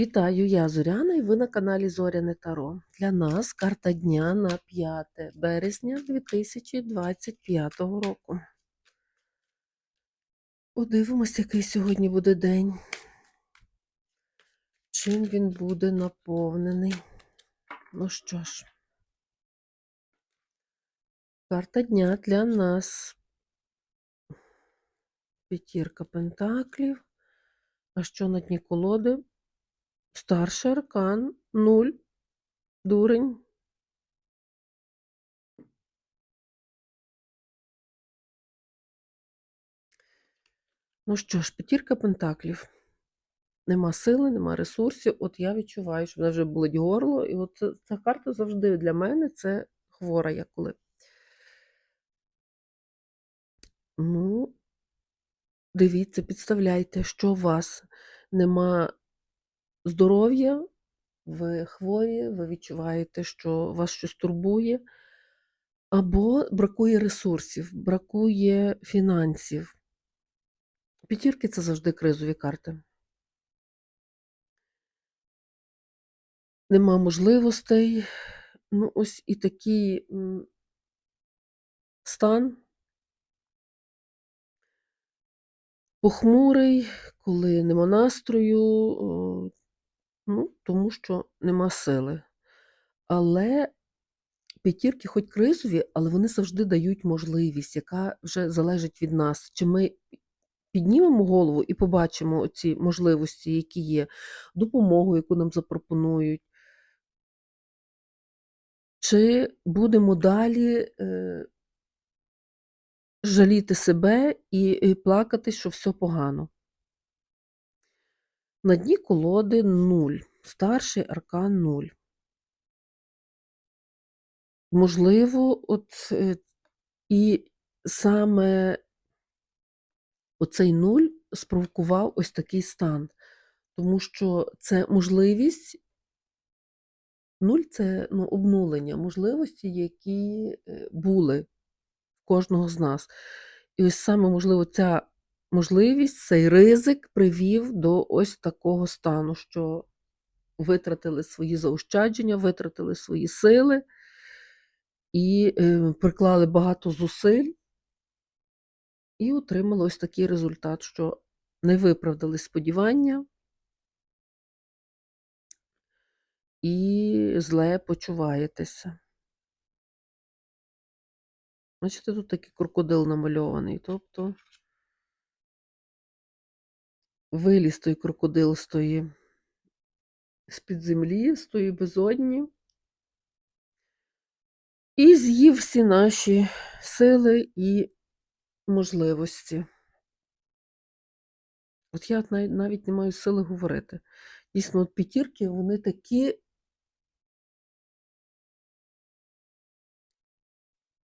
Вітаю, я Зоряна і ви на каналі Зоряне Таро. Для нас карта дня на 5 березня 2025 року. Подивимось, який сьогодні буде день. Чим він буде наповнений. Ну що ж, карта дня для нас. П'ятірка пентаклів. А що на дні колоди? Старший аркан, нуль, дурень. Ну що ж, п'ятірка пентаклів. Нема сили, нема ресурсів. От я відчуваю, що мене вже болить горло. І от ця карта завжди для мене це хвора я коли. Ну, дивіться, підставляйте, що у вас нема здоров'я, ви хворі, ви відчуваєте, що вас щось турбує, або бракує ресурсів, бракує фінансів. П'ятірки це завжди кризові карти. Нема можливостей. Ну, ось і такий стан похмурий, коли нема настрою, ну, тому що нема сили. Але п'ятірки, хоч кризові, але вони завжди дають можливість, яка вже залежить від нас. Чи ми піднімемо голову і побачимо ці можливості, які є, допомогу, яку нам запропонують, чи будемо далі е, жаліти себе і, і плакати, що все погано. На дні колоди 0, старший аркан 0. Можливо, от е, і саме оцей 0 спровокував ось такий стан, тому що це можливість, 0 це ну, обнулення, можливості, які е, були в кожного з нас. І ось саме, можливо, ця можливість, цей ризик привів до ось такого стану, що витратили свої заощадження, витратили свої сили і е, приклали багато зусиль, і отримали ось такий результат, що не виправдали сподівання і зле почуваєтеся. Бачите, тут такий крокодил намальований. Тобто виліз той крокодил з тої з-під землі, з тої безодні, і з'їв всі наші сили і можливості. От я навіть, не маю сили говорити. Дійсно, от п'ятірки, вони такі.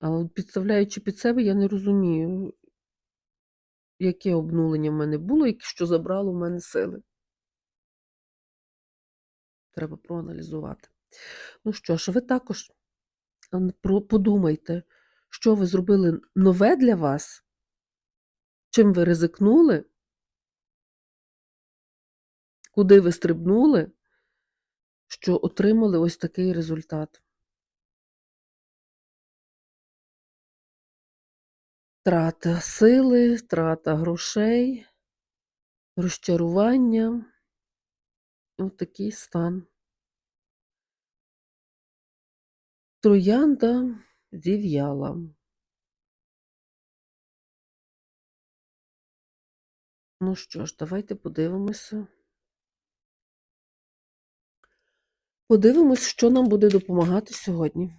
Але підставляючи під себе, я не розумію, яке обнулення в мене було, і що забрало в мене сили. Треба проаналізувати. Ну що ж, ви також подумайте, що ви зробили нове для вас, чим ви ризикнули, куди ви стрибнули, що отримали ось такий результат. Трата сили, трата грошей, розчарування. Ось такий стан. Троянда зів'яла. Ну що ж, давайте подивимося. Подивимось, що нам буде допомагати сьогодні.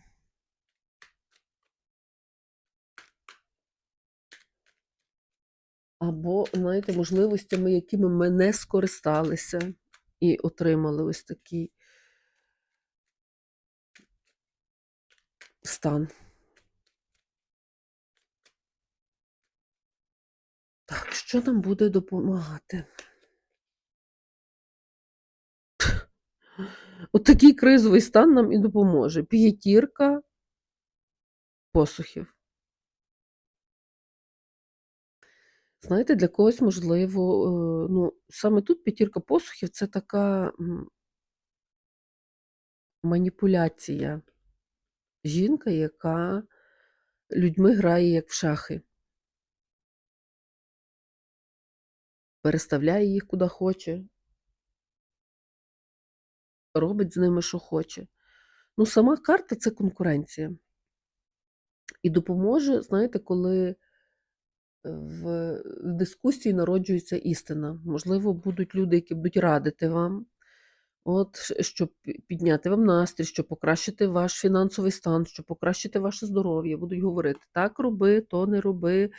Або, знаєте, можливостями, якими ми не скористалися і отримали ось такий стан. Так, що нам буде допомагати? От такий кризовий стан нам і допоможе. П'ятірка посухів. Знаєте, для когось, можливо, е, ну, саме тут п'ятірка посухів це така маніпуляція. Жінка, яка людьми грає як в шахи. Переставляє їх куди хоче, робить з ними, що хоче. Ну, сама карта це конкуренція. І допоможе, знаєте, коли в дискусії народжується істина. Можливо, будуть люди, які будуть радити вам, от, щоб підняти вам настрій, щоб покращити ваш фінансовий стан, щоб покращити ваше здоров'я. Будуть говорити: так роби, то не роби,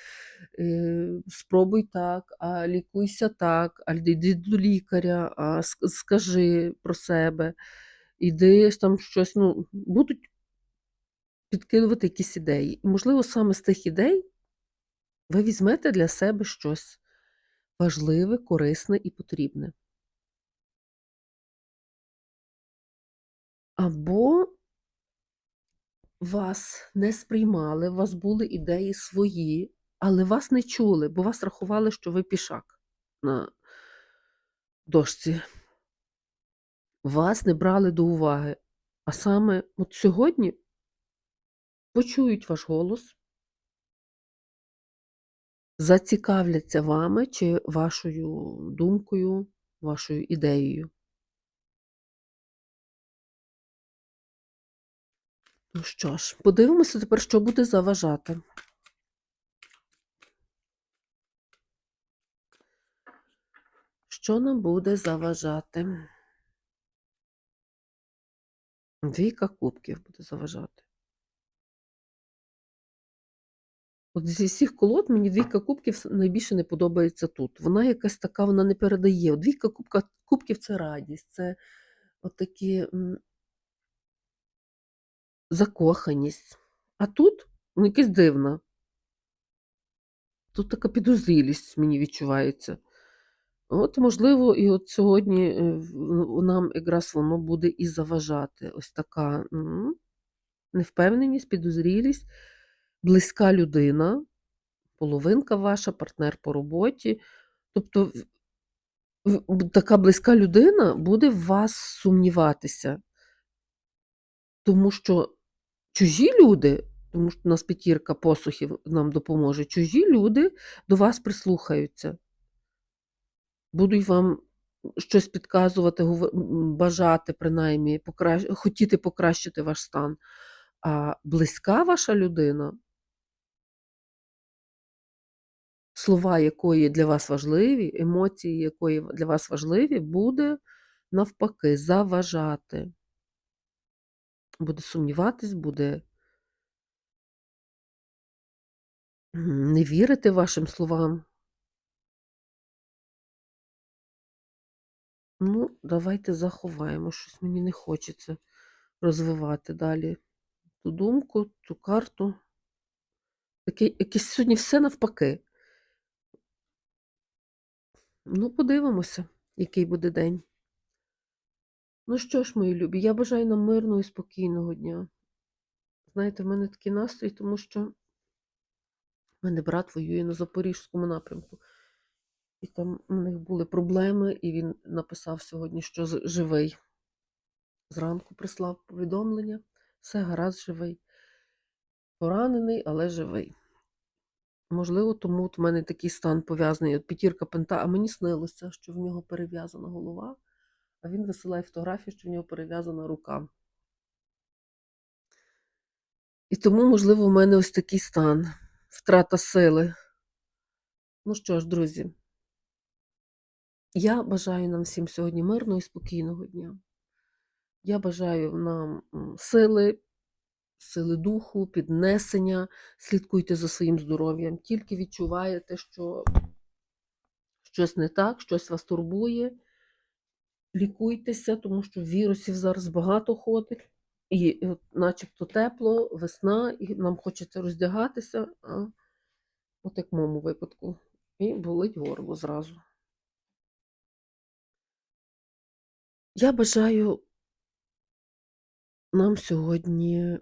е, спробуй так, а лікуйся так, а йди до лікаря, а скажи про себе, іди там щось. Ну, будуть підкидувати якісь ідеї. Можливо, саме з тих ідей ви візьмете для себе щось важливе, корисне і потрібне. Або вас не сприймали, у вас були ідеї свої, але вас не чули, бо вас рахували, що ви пішак на дошці. Вас не брали до уваги. А саме от сьогодні почують ваш голос, зацікавляться вами чи вашою думкою, вашою ідеєю. Ну що ж, подивимося тепер, що буде заважати. Що нам буде заважати? Двійка кубків буде заважати. От зі всіх колод мені двійка кубків найбільше не подобається тут. Вона якась така, вона не передає. Двійка кубка, кубків це радість, це от такі закоханість. А тут ну, якась дивна. Тут така підозрілість мені відчувається. От, можливо, і от сьогодні е, нам якраз воно буде і заважати. Ось така невпевненість, підозрілість, близька людина, половинка ваша, партнер по роботі. Тобто така близька людина буде в вас сумніватися, тому що чужі люди, тому що у нас п'ятірка посухів нам допоможе, чужі люди до вас прислухаються. Будуть вам щось підказувати, бажати принаймні, покращ... хотіти покращити ваш стан. А близька ваша людина, слова якої для вас важливі, емоції якої для вас важливі, буде навпаки заважати. Буде сумніватись, буде не вірити вашим словам. Ну, давайте заховаємо, щось мені не хочеться розвивати далі ту думку, цю карту. Таке, якесь сьогодні все навпаки. Ну, подивимося, який буде день. Ну що ж, мої любі, я бажаю нам мирного і спокійного дня. Знаєте, в мене такий настрій, тому що в мене брат воює на Запорізькому напрямку. І там у них були проблеми, і він написав сьогодні, що живий. Зранку прислав повідомлення. Все гаразд живий. Поранений, але живий. Можливо, тому от в мене такий стан пов'язаний. От п'ятірка пента, а мені снилося, що в нього перев'язана голова, а він висилає фотографію, що в нього перев'язана рука. І тому, можливо, в мене ось такий стан, втрата сили. Ну що ж, друзі, я бажаю нам всім сьогодні мирного і спокійного дня. Я бажаю нам сили, сили духу, піднесення. Слідкуйте за своїм здоров'ям. Тільки відчуваєте, що щось не так, щось вас турбує. Лікуйтеся, тому що вірусів зараз багато ходить. І начебто тепло, весна, і нам хочеться роздягатися, а от як в моєму випадку. І болить горло зразу. Я бажаю нам сьогодні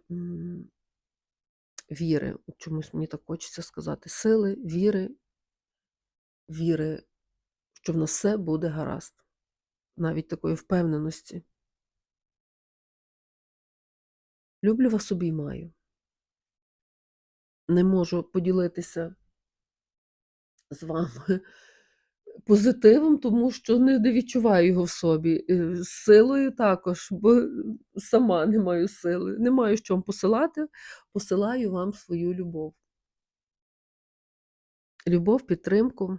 віри. Чомусь мені так хочеться сказати. Сили, віри віри, що в нас все буде гаразд, навіть такої впевненості. Люблю вас, обіймаю. Не можу поділитися з вами позитивом, тому що не відчуваю його в собі. Е, з силою також, бо сама не маю сили. Не маю що вам посилати, посилаю вам свою любов. Любов, підтримку.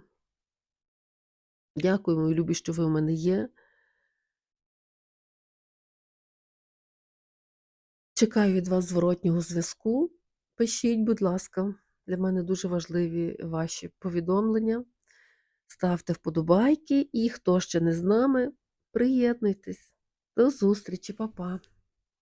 Дякую, мої любі, що ви в мене є. Чекаю від вас зворотнього зв'язку. Пишіть, будь ласка, для мене дуже важливі ваші повідомлення. Ставте вподобайки і хто ще не з нами, приєднуйтесь. До зустрічі, па-па.